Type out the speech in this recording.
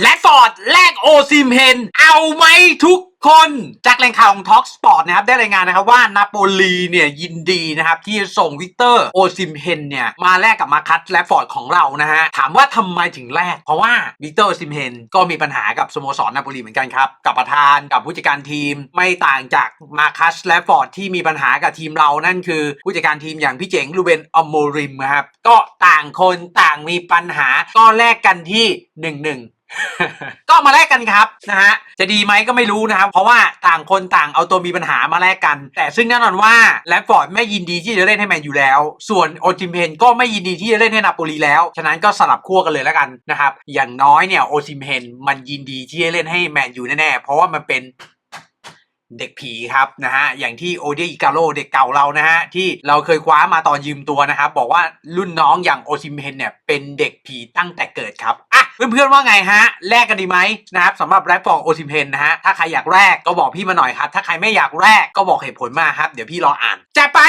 และฟอร์ดแลกโอซิมเฮน เอาไหมทุกคนจากแหล่งข่าวของ Talk Sport นะครับได้รายงานนะครับว่านาโปลีเนี่ยยินดีนะครับที่จะส่งวิกเตอร์โอซิมเฮนเนี่ยมาแลกกับมาคัตและฟอร์ดของเรานะฮะถามว่าทำไมถึงแลกเพราะว่าวิกเตอร์โอซิมเฮนก็มีปัญหากับสโมสรนาโปลีเหมือนกันครับ กับประธานกับผู้จัดการทีมไม่ต่างจากมาคัสและฟอร์ดที่มีปัญหากับทีมเรานั่นคือผู้จัดการทีมอย่างพี่เจ๋งลูเบนอมโมริมครับก็ต่างคนต่างมีปัญหาก็แลกกันที่หนึ่งหนึ่ง ก็มาแลกกันครับนะฮะจะดีไหมก็ไม่รู้นะครับ เพราะว่าต่างคนต่างเอาตัวมีปัญหามาแลกกัน แต่ซึ่งแน่นอนว่าแลฟฟอร์ดไม่ยินดีที่จะเล่นให้แมนอยู่แล้ว ส่วนโอจิมเพนก็ไม่ยินดีที่จะเล่นให้นาโปลีแล้วฉะนั้นก็สลับขั้วกันเลยแล้วกันนะครับอย่างน้อยเนี่ยโอจิมเพนมันยินดีที่จะเล่นให้แมนอยู่แน่ๆเพราะว่ามันเป็นเด็กผีครับนะฮะอย่างที่โอเดียอิกาโรเด็กเก่าเรานะฮะที่เราเคยคว้ามาตอนยืมตัวนะครับบอกว่ารุ่นน้องอย่างโอซิมเฮนเนี่ยเป็นเด็กผีตั้งแต่เกิดครับอะ เพื่อนๆว่าไงฮะ แลกกันดีไหมนะครับสำหรับแรปฟอร์โอซิมเพนนะฮะ ถ้าใครอยากแลกก็บอกพี่มาหน่อยครับ ถ้าใครไม่อยากแลกก็บอกเหตุผลมาครับ เดี๋ยวพี่รออ่านจัดไป